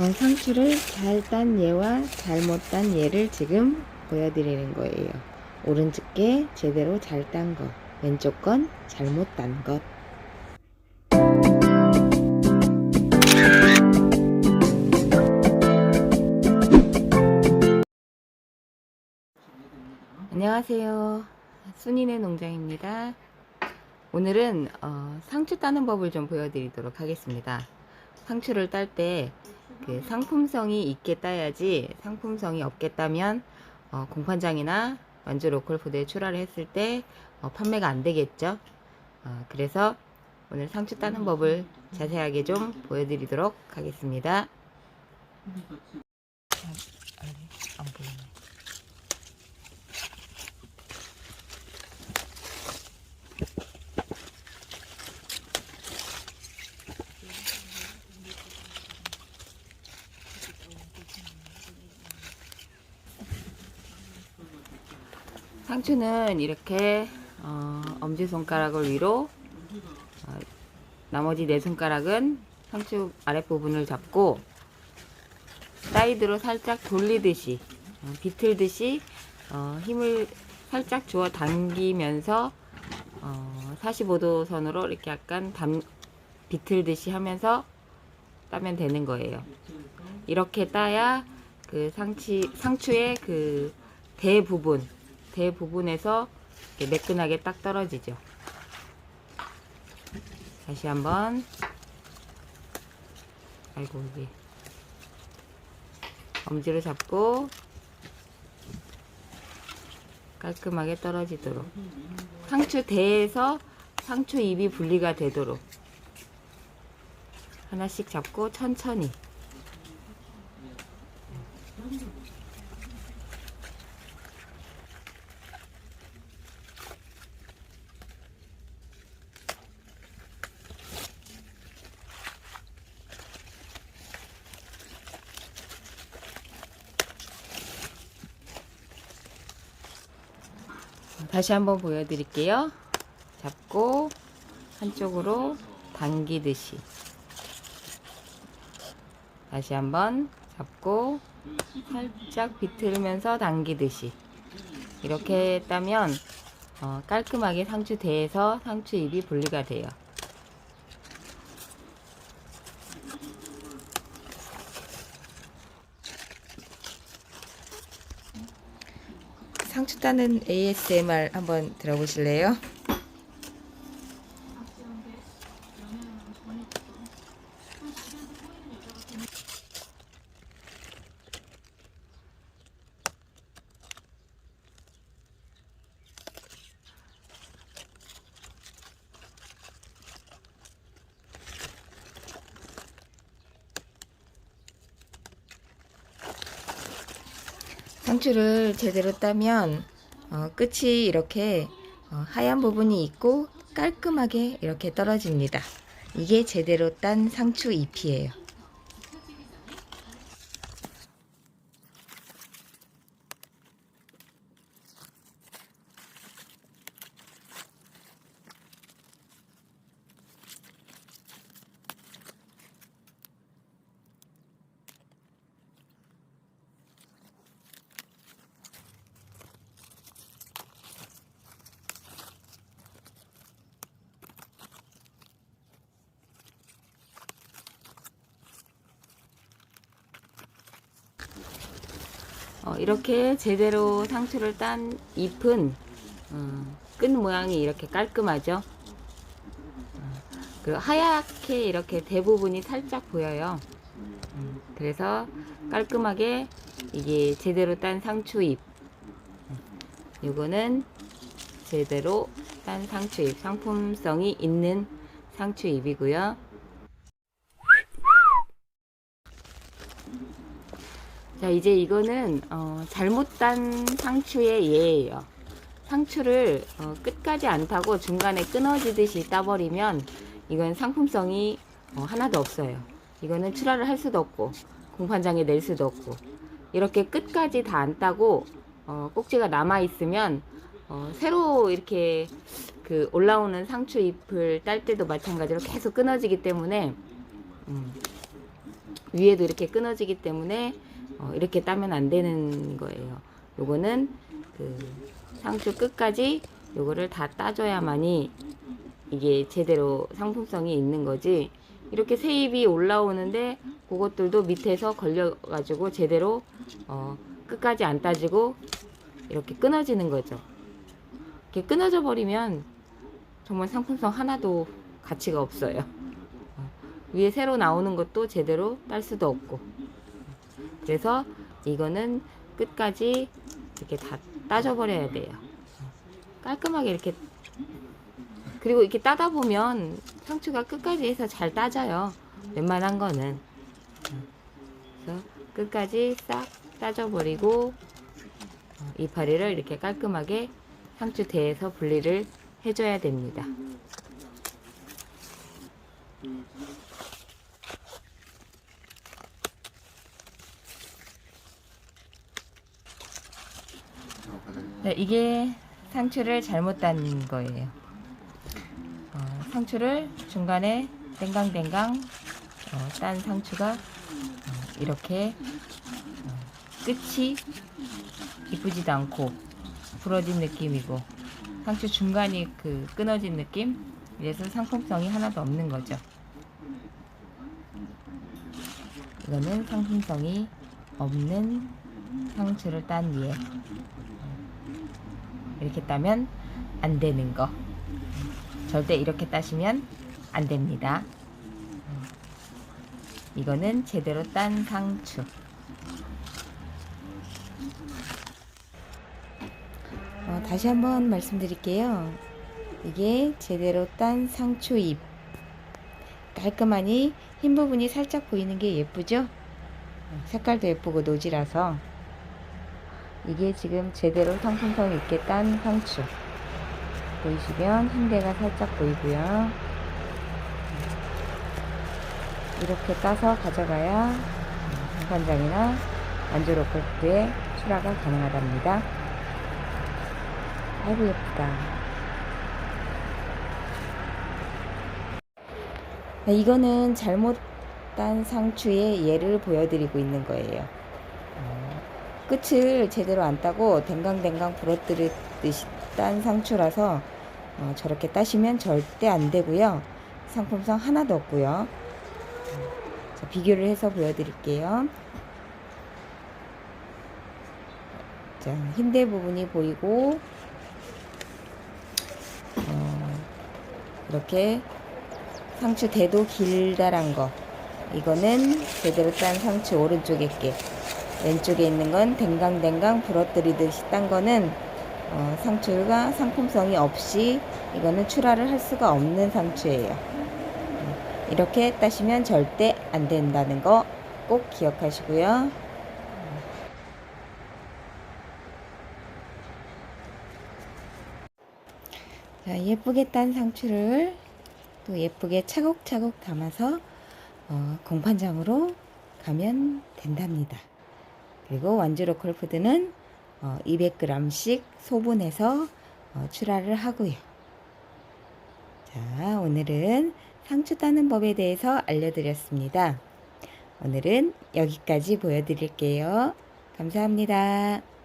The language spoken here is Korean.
어, 상추를 잘딴 예와 잘못 딴 예를 지금 보여드리는 거예요. 오른쪽 게 제대로 잘딴 거, 왼쪽 건 잘못 딴 것. 안녕하세요. 순이네 농장입니다. 오늘은 어, 상추 따는 법을 좀 보여드리도록 하겠습니다. 상추를 딸때 그 상품성이 있게 따야지 상품성이 없게 따면 어, 공판장이나 완주 로컬 푸드에 출하를 했을 때 어, 판매가 안 되겠죠. 어, 그래서 오늘 상추 따는 법을 자세하게 좀 보여드리도록 하겠습니다. 안 보이네. 상추는 이렇게 어, 엄지손가락을 위로 어, 나머지 네 손가락은 상추 아랫부분을 잡고 사이드로 살짝 돌리듯이 어, 비틀듯이 어, 힘을 살짝 주어 당기면서 어, 45도 선으로 이렇게 약간 담, 비틀듯이 하면서 따면 되는 거예요. 이렇게 따야 그 상치, 상추의 그 대부분 대부분에서 매끈하게 딱 떨어지죠. 다시 한번. 아이고 이게. 엄지를 잡고 깔끔하게 떨어지도록. 상추 대에서 상추 잎이 분리가 되도록 하나씩 잡고 천천히 다시 한번 보여드릴게요. 잡고 한쪽으로 당기듯이 다시 한번 잡고 살짝 비틀면서 당기듯이 이렇게 했다면 어, 깔끔하게 상추 대에서 상추 잎이 분리가 돼요. 상추 따는 ASMR 한번 들어보실래요? 상추를 제대로 따면 어, 끝이 이렇게 어, 하얀 부분이 있고 깔끔하게 이렇게 떨어집니다. 이게 제대로 딴 상추 잎이에요. 어, 이렇게 제대로 상추를 딴 잎은 어, 끈 모양이 이렇게 깔끔하죠. 어, 그리고 하얗게 이렇게 대부분이 살짝 보여요. 음, 그래서 깔끔하게 이게 제대로 딴 상추잎. 이거는 제대로 딴 상추잎, 상품성이 있는 상추잎이고요. 자, 이제 이거는 어, 잘못 딴 상추의 예예요. 상추를 어, 끝까지 안 타고 중간에 끊어지듯이 따버리면 이건 상품성이 어, 하나도 없어요. 이거는 출하를 할 수도 없고 공판장에 낼 수도 없고 이렇게 끝까지 다 안 따고 어, 꼭지가 남아 있으면 어, 새로 이렇게 그 올라오는 상추 잎을 딸 때도 마찬가지로 계속 끊어지기 때문에 음, 위에도 이렇게 끊어지기 때문에 어, 이렇게 따면 안 되는 거예요. 요거는 그 상추 끝까지 요거를 다 따줘야만이 이게 제대로 상품성이 있는 거지. 이렇게 세입이 올라오는데 그것들도 밑에서 걸려가지고 제대로 어, 끝까지 안 따지고 이렇게 끊어지는 거죠. 이렇게 끊어져 버리면 정말 상품성 하나도 가치가 없어요. 어, 위에 새로 나오는 것도 제대로 딸 수도 없고. 그래서 이거는 끝까지 이렇게 다 따져 버려야 돼요. 깔끔하게 이렇게 그리고 이렇게 따다 보면 상추가 끝까지 해서 잘 따져요. 웬만한 거는. 그래서 끝까지 싹 따져버리고 어, 이파리를 이렇게 깔끔하게 상추 대에서 분리를 해줘야 됩니다. 네, 이게 상추를 잘못 딴 거예요. 어, 상추를 중간에 댕강댕강 어, 딴 상추가 어, 이렇게 어, 끝이 이쁘지도 않고 부러진 느낌이고 상추 중간이 그 끊어진 느낌 이래서 상품성이 하나도 없는 거죠. 이거는 상품성이 없는 상추를 딴 뒤에 이렇게 따면 안 되는 거. 절대 이렇게 따시면 안 됩니다. 이거는 제대로 딴 상추. 어, 다시 한번 말씀드릴게요. 이게 제대로 딴 상추잎. 깔끔하니 흰 부분이 살짝 보이는 게 예쁘죠? 어, 색깔도 예쁘고 노지라서 이게 지금 제대로 상품성 있게 딴 상추. 보이시면 흰대가 살짝 보이고요. 이렇게 따서 가져가야 공판장이나 안주로컬트에 출하가 가능하답니다. 아이고 예쁘다. 네, 이거는 잘못 딴 상추의 예를 보여드리고 있는 거예요. 어, 끝을 제대로 안 따고 댕강댕강 부러뜨리듯이 딴 상추라서 어, 저렇게 따시면 절대 안 되고요. 상품성 하나도 없고요. 자, 비교를 해서 보여드릴게요. 자, 흰대 부분이 보이고 어, 이렇게 상추 대도 길다란 거 이거는 제대로 딴 상추 오른쪽에 게 왼쪽에 있는 건 댕강댕강 부러뜨리듯이 딴 거는 어, 상추가 상품성이 없이 이거는 출하를 할 수가 없는 상추예요. 음, 이렇게 따시면 절대 안 된다는 거 꼭 기억하시고요. 자, 예쁘게 딴 상추를 또 예쁘게 차곡차곡 담아서 어, 공판장으로 가면 된답니다. 그리고 완주로컬 푸드는 어, 200g씩 소분해서 어, 출하를 하고요. 자, 오늘은 상추 따는 법에 대해서 알려드렸습니다. 오늘은 여기까지 보여드릴게요. 감사합니다.